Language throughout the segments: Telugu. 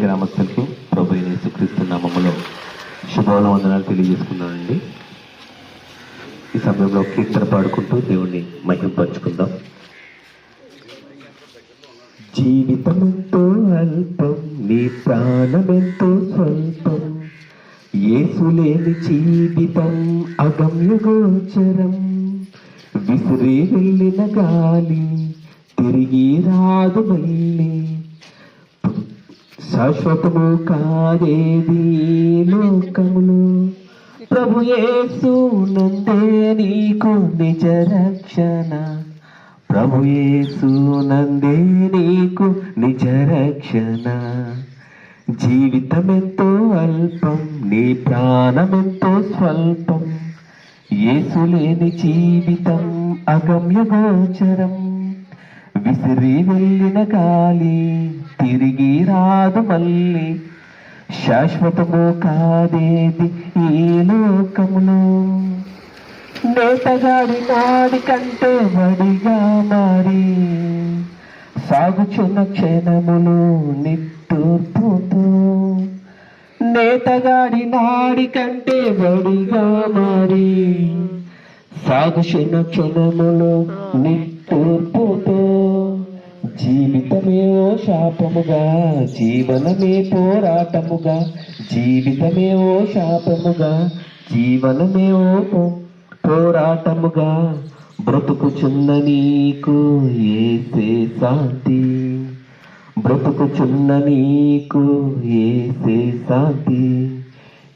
గ్రామస్తులకి ప్రభు అయిన యేసుక్రీస్తు నామములో శుభాల వందనాలు తెలియజేసుకున్నానండి ఈ సమయంలో కీర్తన పాడుకుంటూ దేవుణ్ణి మహింపరుచుకుందాం. జీవితమెంతో అల్పం నీ ప్రాణమెంతో స్వల్పం ఏసులేని జీవితం అగమ్యగోచరం విసిరి వెళ్ళిన గాలి తిరిగి రాదు మళ్ళీ. శాశ్వతము కాదేది లోకములు. ప్రభు యేసు నందే నీకు నిజ రక్షణ. ప్రభు యేసు నందే నీకు నిజ రక్షణ. జీవితమెంతో అల్పం నీ ప్రాణమెంతో స్వల్పం. యేసు లేని జీవితం అగమ్య గోచరం విసిరి వెళ్ళిన గాలి తిరిగి రాదు మళ్ళీ. శాశ్వతము కాదేది ఈ లోకములో? నేతగాడి నాడి కంటే వడిగా మారి సాగుచున్న క్షణములు నిట్టూర్పుతో. నేతగాడి నాడి కంటే వడిగా మారి సాగుచున్న క్షణములు నిట్టూర్పుతో. జీవితమే ఓ శాపముగా జీవనమే పోరాటముగా జీవితమే ఓ శాపముగా జీవనమే ఓ పోరాటముగా బ్రతుకుచున్న నీకు ఏసే శాంతి. బ్రతుకుచున్న నీకు ఏసే శాంతి.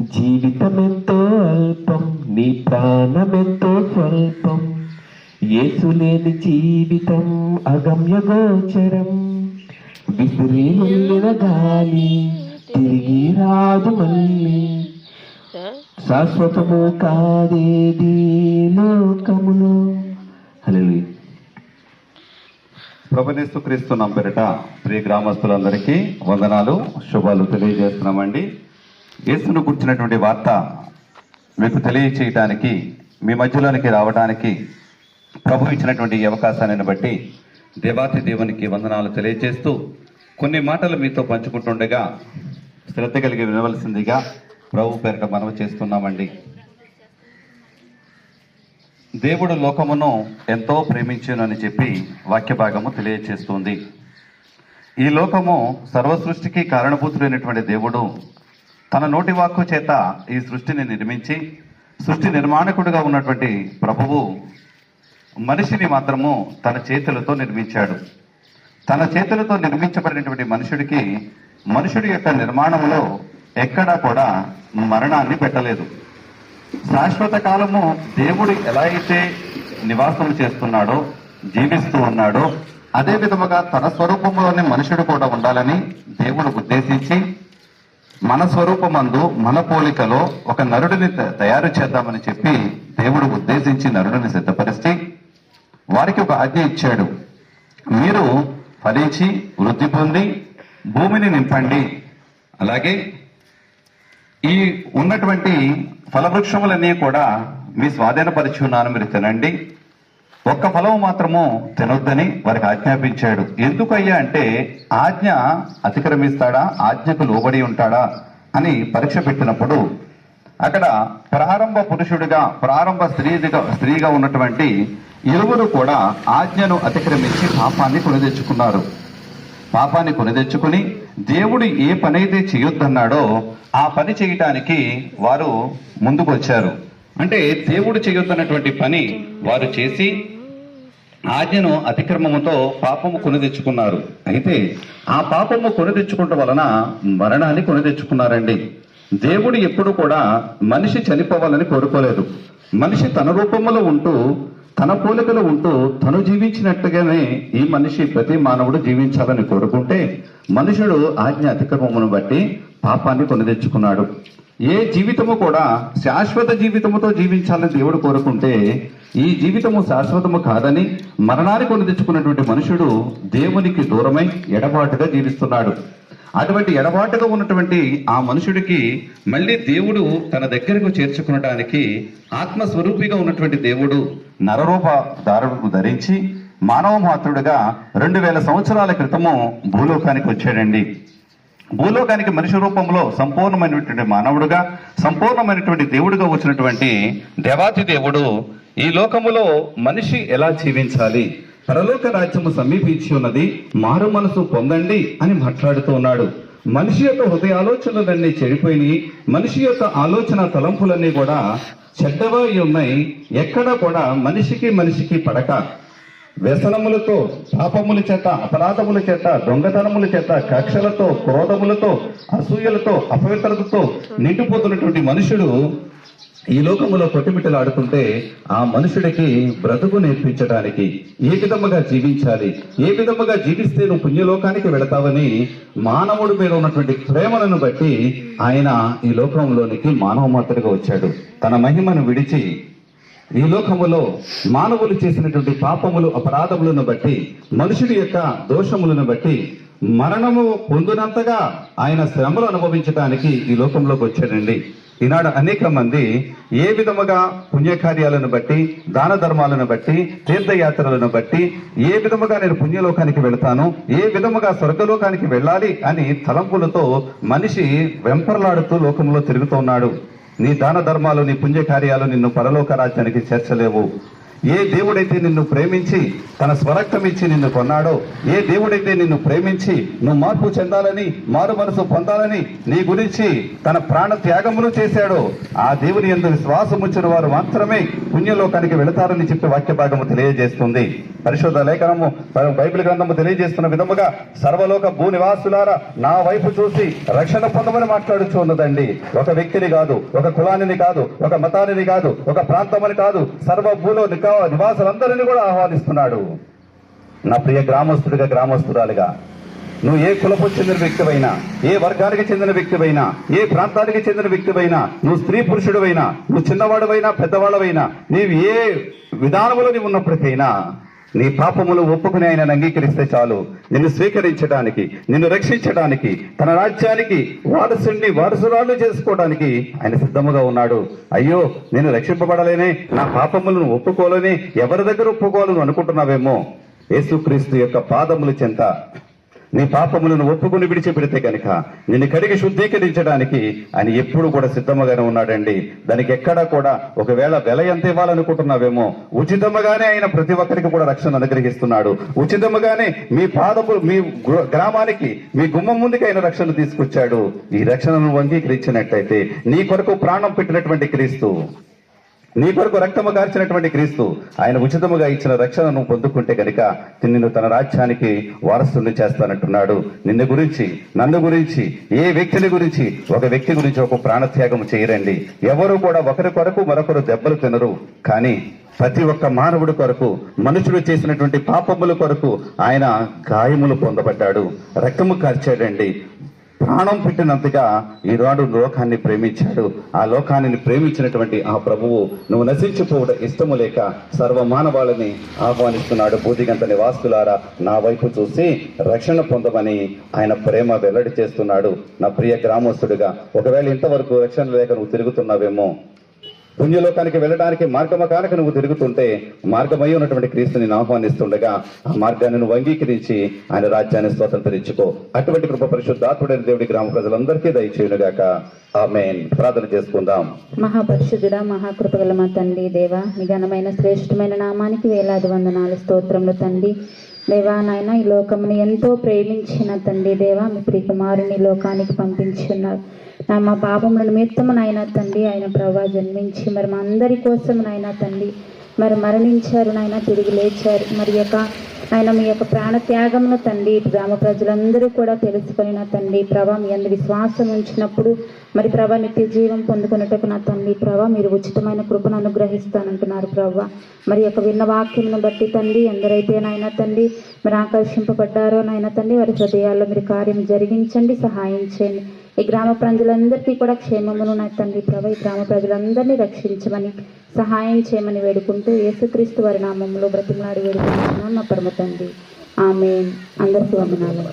జీవితమెంతో అల్పం నీ ప్రాణమెంతో స్వల్పం యేసులేని జీవితం అగమ్య గోచరం. విసిరి వెళ్ళిన గాలి తిరిగి రాదు మళ్ళీ. శాశ్వతము కాదేది లోకములు హలో ప్రభనేస్తు క్రీస్తు నంపెరట ప్రియ గ్రామస్తులందరికీ వందనాలు శుభాలు తెలియజేస్తున్నామండి. యేసును గుర్చినటువంటి వార్త మీకు తెలియచేయటానికి మీ మధ్యలోనికి రావడానికి ప్రభు ఇచ్చినటువంటి ఈ అవకాశాన్ని బట్టి దేవాతి దేవునికి వందనాలు తెలియజేస్తూ కొన్ని మాటలు మీతో పంచుకుంటుండగా శ్రద్ధ కలిగి వినవలసిందిగా ప్రభు పేరిట మనవి చేస్తున్నామండి. దేవుడు లోకమును ఎంతో ప్రేమించునని చెప్పి వాక్య భాగము తెలియచేస్తుంది. ఈ లోకము సర్వ సృష్టికి కారణభూతుడైనటువంటి దేవుడు తన నోటి వాక్కు చేత ఈ సృష్టిని నిర్మించి సృష్టి నిర్మాణకుడిగా ఉన్నటువంటి ప్రభువు మనిషిని మాత్రము తన చేతులతో నిర్మించాడు. తన చేతులతో నిర్మించబడినటువంటి మనుషుడికి మనుషుడి యొక్క నిర్మాణంలో ఎక్కడా కూడా మరణాన్ని పెట్టలేదు. శాశ్వత కాలము దేవుడు ఎలా అయితే నివాసం చేస్తున్నాడో జీవిస్తూ ఉన్నాడో అదే విధముగా తన స్వరూపంలోనే మనుషుడు కూడా ఉండాలని దేవుడు ఉద్దేశించి మన స్వరూపమందు మన పోలికలో ఒక నరుడిని త- తయారు చేద్దామని చెప్పి దేవుడు ఉద్దేశించి నరుడిని సిద్ధపరిచి వారికి ఒక ఆజ్ఞ ఇచ్చాడు. మీరు ఫలించి వృద్ధి పొంది భూమిని నింపండి. అలాగే ఈ ఉన్నటువంటి ఫలవృక్షములన్నీ కూడా మీ స్వాధీనపరిచి ఉన్నాను మీరు తినండి. ఒక్క ఫలము మాత్రము తినొద్దని వారికి ఆజ్ఞాపించాడు. ఎందుకయ్యా అంటే ఆజ్ఞ అతిక్రమిస్తాడా? ఆజ్ఞకు లోబడి ఉంటాడా? అని పరీక్ష పెట్టినప్పుడు అక్కడ ప్రారంభ పురుషుడిగా ప్రారంభ స్త్రీగా స్త్రీగా ఉన్నటువంటి ఇరువురు కూడా ఆజ్ఞను అతిక్రమించి పాపాన్ని కొని తెచ్చుకున్నారు పాపాన్ని కొనిదెచ్చుకుని దేవుడు ఏ పని అయితే చేయొద్దన్నాడో ఆ పని చేయటానికి వారు ముందుకు వచ్చారు అంటే దేవుడు చేయొద్దన్నటువంటి పని వారు చేసి ఆజ్ఞను అతిక్రమముతో పాపము కొని తెచ్చుకున్నారు అయితే ఆ పాపము కొనిదెచ్చుకుంట వలన మరణాన్ని కొని తెచ్చుకున్నారండి దేవుడు ఎప్పుడు కూడా మనిషి చనిపోవాలని కోరుకోలేదు. మనిషి తన రూపంలో ఉంటూ తన పోలికలో ఉంటూ తను జీవించినట్టుగానే ఈ మనిషి ప్రతి మానవుడు జీవించాలని కోరుకుంటే మనుషుడు ఆజ్ఞ అతిక్రమమును బట్టి పాపాన్ని కొని తెచ్చుకున్నాడు. ఏ జీవితము కూడా శాశ్వత జీవితముతో జీవించాలని దేవుడు కోరుకుంటే ఈ జీవితము శాశ్వతము కాదని మరణాన్ని కొని తెచ్చుకున్నటువంటి మనుషుడు దేవునికి దూరమై ఎడబాటుగా జీవిస్తున్నాడు. అటువంటి ఎడబాటుగా ఉన్నటువంటి ఆ మనుషుడికి మళ్ళీ దేవుడు తన దగ్గరకు చేర్చుకునడానికి ఆత్మస్వరూపిగా ఉన్నటువంటి దేవుడు నరరూప దారుడు ధరించి మానవ మాతృడుగా రెండు వేల సంవత్సరాల క్రితము భూలోకానికి వచ్చాడండి. భూలోకానికి మనిషి రూపంలో సంపూర్ణమైనటువంటి మానవుడుగా సంపూర్ణమైనటువంటి దేవుడుగా వచ్చినటువంటి దేవాతి దేవుడు ఈ లోకములో మనిషి ఎలా జీవించాలి? పరలోక రాజ్యము సమీపించి ఉన్నది మారు మనసు పొందండి అని మాట్లాడుతూ ఉన్నాడు. మనిషి యొక్క హృదయ ఆలోచనలన్నీ చెడిపోయినాయి మనిషి యొక్క ఆలోచన తలంపులన్నీ కూడా చెడ్డవై ఉన్నాయి ఎక్కడ కూడా మనిషికి మనిషికి పడక. వ్యసనములతో పాపముల చేత అపరాధముల చేత దొంగతనముల చేత కక్షలతో క్రోధములతో అసూయలతో అపవిత్రతతో నిండిపోతున్నటువంటి మనుషుడు ఈ లోకములో కొట్టుమిట్టలాడుతుంటే ఆ మనుషుడికి బ్రతుకు నేర్పించడానికి ఏ విధముగా జీవించాలి? ఏ విధముగా జీవిస్తే నువ్వు పుణ్యలోకానికి వెళతావని మానవుడి మీద ఉన్నటువంటి ప్రేమలను బట్టి ఆయన ఈ లోకంలోనికి మానవ మాత్రగా వచ్చాడు. తన మహిమను విడిచి ఈ లోకములో మానవులు చేసినటువంటి పాపములు అపరాధములను బట్టి మనుషుడి యొక్క దోషములను బట్టి మరణము పొందినంతగా ఆయన శ్రమలు అనుభవించడానికి ఈ లోకంలోకి వచ్చాడండి. ఈనాడు అనేక మంది ఏ విధముగా పుణ్యకార్యాలను బట్టి దాన ధర్మాలను బట్టి తీర్థయాత్రలను బట్టి ఏ విధముగా నేను పుణ్యలోకానికి వెళతాను ఏ విధముగా స్వర్గలోకానికి వెళ్ళాలి అని తలంపులతో మనిషి వెంపర్లాడుతూ లోకంలో తిరుగుతున్నాడు నీ దాన ధర్మాలు నీ పుణ్యకార్యాలు నిన్ను పరలోక రాజ్యానికి చేర్చలేవు. ఏ దేవుడైతే నిన్ను ప్రేమించి తన స్వరక్తం ఇచ్చి నిన్ను కొన్నాడో ఏ దేవుడైతే నిన్ను ప్రేమించి నువ్వు మార్పు చెందాలని మారు మనసు పొందాలని నీ గురించి తన ప్రాణ త్యాగమును చేశాడో ఆ దేవుని ఎందు విశ్వాసం ఉంచిన వారు మాత్రమే పుణ్యలోకానికి వెళతారని చెప్పి వాక్య భాగము తెలియజేస్తుంది. పరిశోధ లేఖనము బైబిల్ గ్రంథము తెలియజేస్తున్న విధముగా సర్వలోక భూ నివాసులారా నా వైపు చూసి రక్షణ పొందమని మాట్లాడుచు ఉన్నదండి. ఒక వ్యక్తిని కాదు ఒక కులానిని కాదు ఒక మతానిని కాదు ఒక ప్రాంతమని కాదు సర్వ భూలో నికా- నివాసులందరినీ కూడా ఆహ్వానిస్తున్నాడు. నా ప్రియ గ్రామస్తుడిగా గ్రామస్తురాలుగా నువ్వు ఏ కులపు చెందిన వ్యక్తివైనా ఏ వర్గానికి చెందిన వ్యక్తివైనా ఏ ప్రాంతానికి చెందిన వ్యక్తివైనా నువ్వు స్త్రీ పురుషుడువైనా నువ్వు చిన్నవాడువైనా పెద్దవాళ్ళవైనా నీవు ఏ విధానములో నీవు ఉన్నప్పటికైనా నీ పాపములు ఒప్పుకుని ఆయన అంగీకరిస్తే చాలు. నిన్ను స్వీకరించడానికి నిన్ను రక్షించడానికి తన రాజ్యానికి వారసుని వారసురాలు చేసుకోవడానికి ఆయన సిద్ధముగా ఉన్నాడు. అయ్యో నేను రక్షింపబడలేనే నా పాపములను ఒప్పుకోలేని ఎవరి దగ్గర ఒప్పుకోవాలని అనుకుంటున్నావేమో? యేసుక్రీస్తు యొక్క పాదముల చెంత నీ పాపములను ఒప్పుకుని విడిచిపెడితే కనుక నిన్ను కడిగి శుద్ధీకరించడానికి ఆయన ఎప్పుడు కూడా సిద్ధముగానే ఉన్నాడండి. దానికి ఎక్కడా కూడా ఒకవేళ వెల ఎంత ఇవ్వాలనుకుంటున్నావేమో ఉచితముగానే ఆయన ప్రతి ఒక్కరికి కూడా రక్షణ అనుగ్రహిస్తున్నాడు. ఉచితముగానే మీ పాదపు మీ గ్రామానికి మీ గుమ్మం ముందుకి ఆయన రక్షణ తీసుకొచ్చాడు. ఈ రక్షణను అంగీకరించినట్టయితే నీ కొరకు ప్రాణం పెట్టినటువంటి క్రీస్తు. నీ కొరకు రక్తము కార్చినటువంటి క్రీస్తు ఆయన ఉచితముగా ఇచ్చిన రక్షణను పొందుకుంటే గనుక నిన్ను తన రాజ్యానికి వారసుని చేస్తానంటున్నాడు. నిన్ను గురించి నన్ను గురించి ఏ వ్యక్తిని గురించి ఒక వ్యక్తి గురించి ఒక ప్రాణత్యాగం చేయరండి. ఎవరు కూడా ఒకరి కొరకు మరొకరు దెబ్బలు తినరు. కానీ ప్రతి ఒక్క మానవుడి కొరకు మనుషుడు చేసినటువంటి పాపముల కొరకు ఆయన గాయములు పొందబడ్డాడు. రక్తము కార్చాడండి. ప్రాణం పెట్టినంతగా ఈనాడు లోకాన్ని ప్రేమించాడు. ఆ లోకాన్ని ప్రేమించినటువంటి ఆ ప్రభువు నువ్వు నశించిపోవడం ఇష్టము లేక సర్వమానవాళిని ఆహ్వానిస్తున్నాడు. బూదిగంత నివాసులారా నా వైపు చూసి రక్షణ పొందమని ఆయన ప్రేమ వెల్లడి చేస్తున్నాడు. నా ప్రియ గ్రామస్తుడిగా ఒకవేళ ఇంతవరకు రక్షణ లేక నువ్వు తిరుగుతున్నావేమో పుణ్యలోకానికి వెళ్ళడానికి మార్గమ కానక నువ్వు తిరుగుతుంటే మార్గమై ఉన్నటువంటి క్రీస్తుని ఆహ్వానిస్తుండగా ఆ మార్గాన్ని నువ్వు అంగీకరించి ఆయన రాజ్యాన్ని స్వతంత్రించుకో. అటువంటి కృప పరిశుద్ధాత్ముడైన దేవుడి గ్రామ ప్రజలందరికీ దయచేయునుగాక. ప్రార్థన చేసుకుందాం. మహాపరిశుద్ధుడ మహాకృపగల మా తండ్రి దేవా మీ ఘనమైన శ్రేష్టమైన నామానికి వేలాది వందనాలు స్తోత్రములు తండ్రి. దేవా నాయన ఈ లోకముని ఎంతో ప్రేమించిన తండ్రి దేవా మీ ప్రియకుమారుని లోకానికి పంపించున్నారు మా పాపముల నిమిత్తము నాయన తండ్రి ఆయన ప్రభా జన్మించి మరి మా అందరి కోసం నాయన తండ్రి మరి మరణించారు నాయన తిరిగి లేచారు. మరి యొక్క ఆయన మీ యొక్క ప్రాణ త్యాగమును తండ్రి గ్రామ ప్రజలందరూ కూడా తెలుసుకొని నా తండ్రి ప్రభా మీ అందరి విశ్వాసం ఉంచినప్పుడు మరి ప్రభా నిత్య జీవం పొందుకున్నట్టుకు నా తండ్రి ప్రభా మీరు ఉచితమైన కృపను అనుగ్రహిస్తానంటున్నారు ప్రభా. మరి యొక్క విన్న వాక్యమును బట్టి తండ్రి ఎందరైతే నాయన తండ్రి మీరు ఆకర్షింపబడ్డారో నాయన తండ్రి వారి హృదయాల్లో మీరు కార్యం జరిగించండి సహాయం చేయండి. ఈ గ్రామ ప్రజలందరికీ కూడా క్షేమమును నా తండ్రి ప్రభ ఈ గ్రామ ప్రజలందరినీ రక్షించమని సహాయం చేయమని వేడుకుంటూ యేసుక్రీస్తు వారి నామంలో బ్రతిమలాడి వేడుకుంటున్నాను నా పరమ తండ్రి. ఆమె అందరికీ వందనాలు.